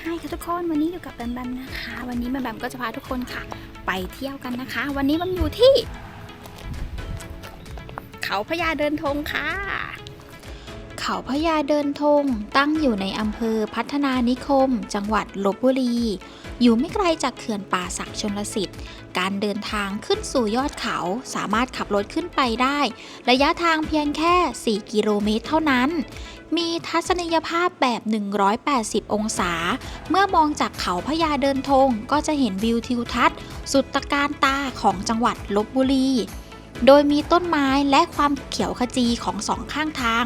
ให้ค่ะทุกคนวันนี้อยู่กับแบมแบมนะคะ วันนี้แบมแบมก็จะพาทุกคนค่ะ ไปเที่ยวกันนะคะ วันนี้แบมอยู่ที่ เขาพญาเดินธงค่ะ เขาพญาเดินธงตั้งอยู่ในอำเภอพัฒนานิคม จังหวัดลบบุรี อยู่ไม่ไกลจากเขื่อนป่าศักชนลสิทธิ์การเดินทางขึ้นสู่ยอดเขาสามารถขับรถขึ้นไปได้ ระยะทางเพียงแค่ 4 กิโลเมตรเท่านั้น มีทัศนียภาพแบบ 180 องศา เมื่อมองจากเขาพญาเดินธงก็จะเห็นวิวทิวทัศน์ สุดตะการตาของจังหวัดลบบุรี โดยมีต้นไม้และความเขียวขจีของสองข้างทาง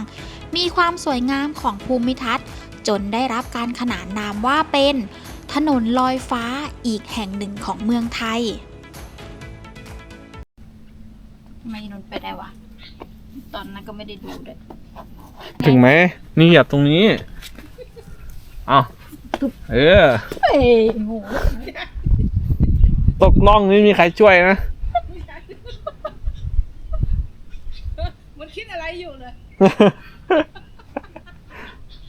มีความสวยงามของภูมิทัศน์ จนได้รับการขนานนามว่าเป็น ถนนลอยฟ้าอีกแห่งหนึ่งของเมืองไทย ไมนนไปได้วะ ตอนนั้นก็ไม่ได้ดูด้วยถึงไหม นี่เหยียบตรงนี้เอาเออเฮ้ยโหตกล่องนี่มีใครช่วยนะ มันคิดอะไรอยู่เลย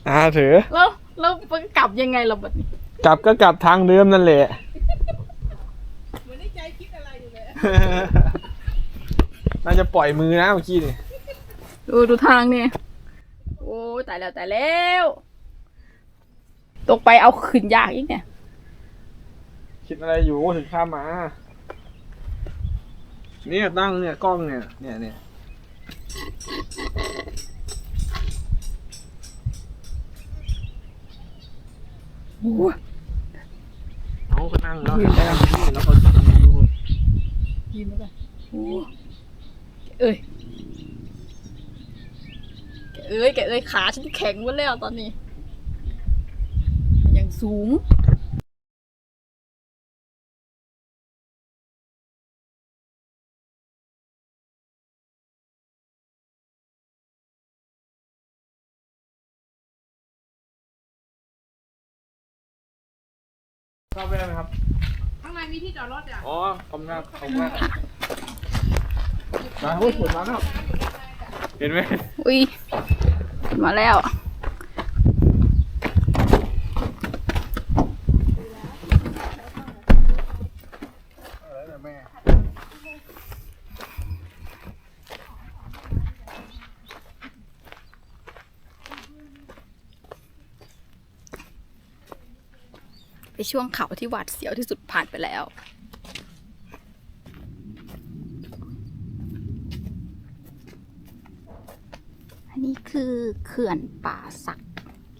อ่าถือ แล้วแล้วมันกลับยังไงเราแบบนี้กลับก็กลับทางเดิมนั่นแหละ เหมือนในใจคิดอะไรอยู่เลย น่าจะปล่อยมือนะเมื่อกี้นี่ ดูดูทางเนี่ยโอ้ยตายแล้วตายแล้ว ตกไปเอาขึ้นยากอีกเนี่ย คิดอะไรอยู่ถึงข้ามมา เนี่ยตั้งเนี่ยกล้องเนี่ย เนี่ยเนี่ยโอ้เขาก็นั่งแล้วยืนไปแล้วนี่แล้วก็ดูยืนไปก่อนโอ้เอ้ยแก เอ้ยแกเอ้ยขาฉันแข็งหมดแล้วตอนนี้ ยังสูงเข้าไปได้ไหมครับ ข้างในมีที่จอดรถอะ อ๋อ ขอบคุณครับ ขอบคุณมากมาโอ้ยฝนมาแล้ว เห็นไหมอุ้ยมาแล้ว ไปช่วงเขาที่หวาดเสียวที่สุดผ่านไปแล้ว อันนี้คือเขื่อนป่าศักดิ์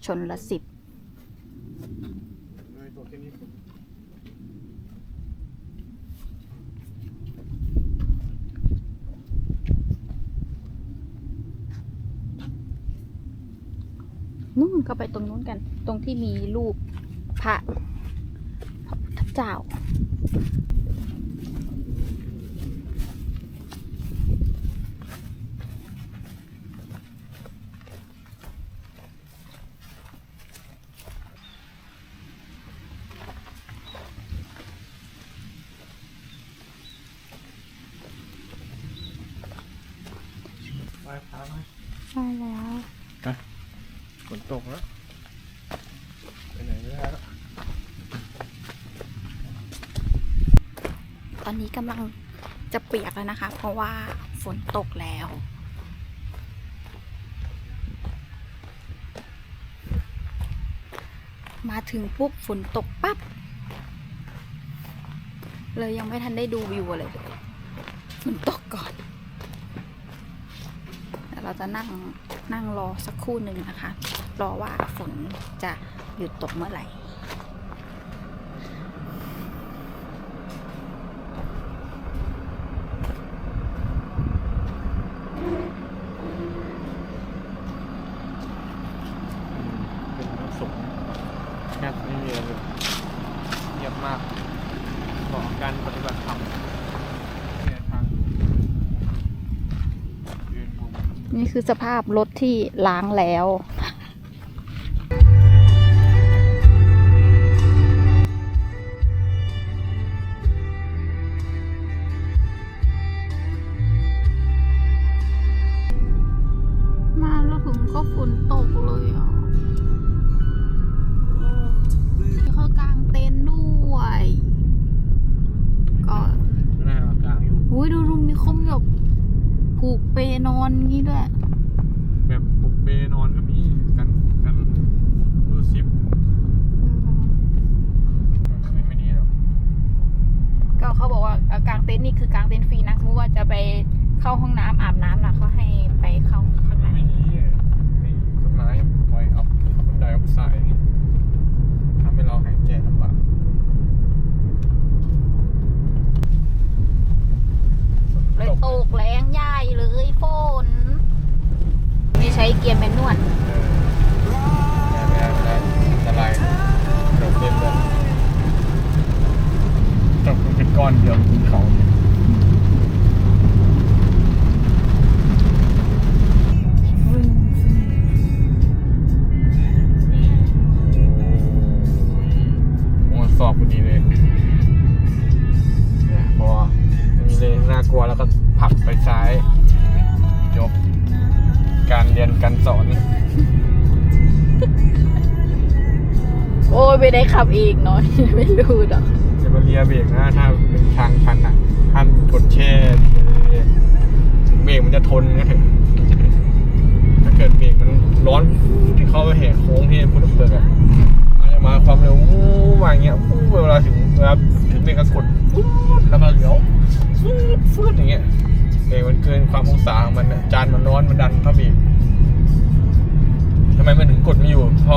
ชนละสิทธิ์นู่นก็ไปตรงนู้นกัน ตรงที่มีรูปพระพระพุทธเจ้า ไปพาไปใช่แล้วฝนตกแล้วไปไหนไม่ได้แล้วตอนนี้กำลังจะเปียกแล้วนะคะ เพราะว่าฝนตกแล้ว มาถึงปุ๊บฝนตกปั๊บ เลยยังไม่ทันได้ดูวิวอะไรเลยฝนตกก่อนแต่ เราจะนั่งนั่งรอสักครู่หนึ่งนะคะ รอว่าฝนจะหยุดตกเมื่อไหร่ เป็นน้ำสุกแทบไม่มีอะไรเลยเงียบมากบอกการปฏิบัติธรรมเนี่ยทางยืนมุม นี่ คือสภาพรถที่ล้างแล้ว มาแล้วถึงก็ฝนตกเลย นี่คือกางเต็นท์ฟรีนะสมมติว่าจะไปเข้าห้องน้ำอาบน้ำนะเขาให้ไปเข้าข้างในไม่มีไม่ต้นไม้ปล่อยออกคาร์บอนไดออกไซด์อย่างงี้ทำให้เราหายใจลำบากเลยตกแรงใหญ่เลย ขับเองเนาะไม่รู้ดอกจะมาเลียเบรกนะถ้าเป็นทางชันอะห้ามกดแช่เลยถึงเบรกมันจะทนก็เถอะถ้าเกิดเบรกมันร้อนที่เข้าไปแหกโค้งที่พุทธเบิกอะมันจะมาความเร็ววู้มาอย่างเงี้ยเวลาถึงเวลาถึงเบรกก็กดแล้วก็เลี้ยวฟืดฟืดอย่างเงี้ยเบรกมันเกินความองศาของมันจานมันร้อนมันดันเข้าเบรกทำไมมันถึงกดไม่อยู่ พอ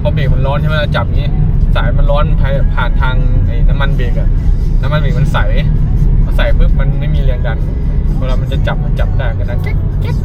พอเบรกมันร้อนใช่ไหมจับอย่างงี้ สายมันร้อนผ่านผ่านทางไอ้น้ำมันเบรกอะน้ำมันเบรกมันใสพอใสปุ๊บมันไม่มีแรงดันเวลามันจะจับมันจับได้กันนะแก๊กแก๊ก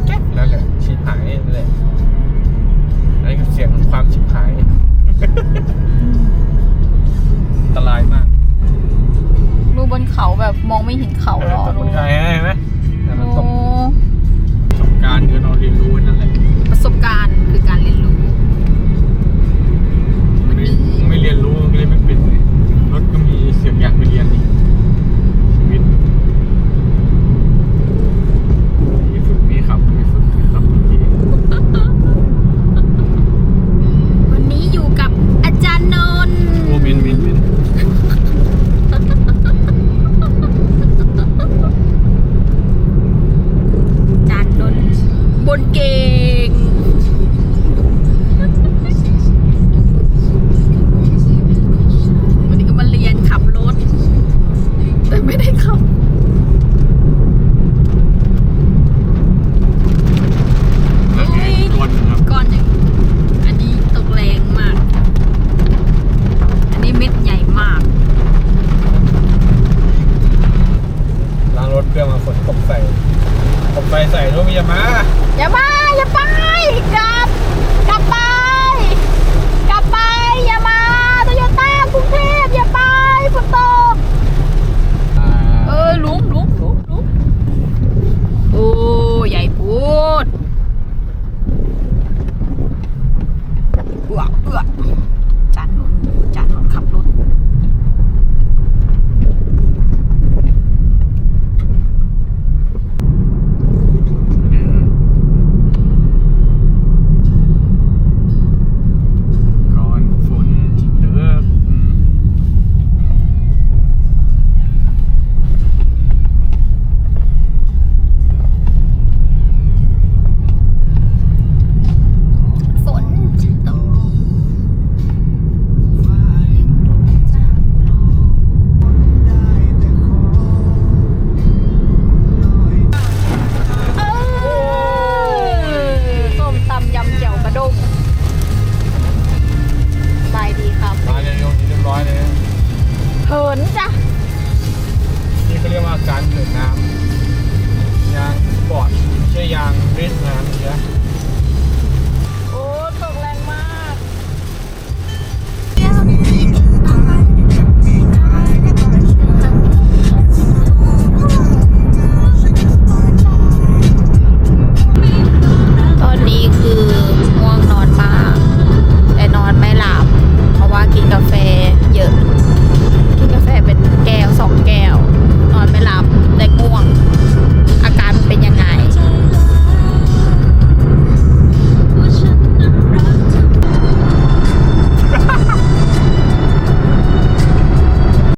饿。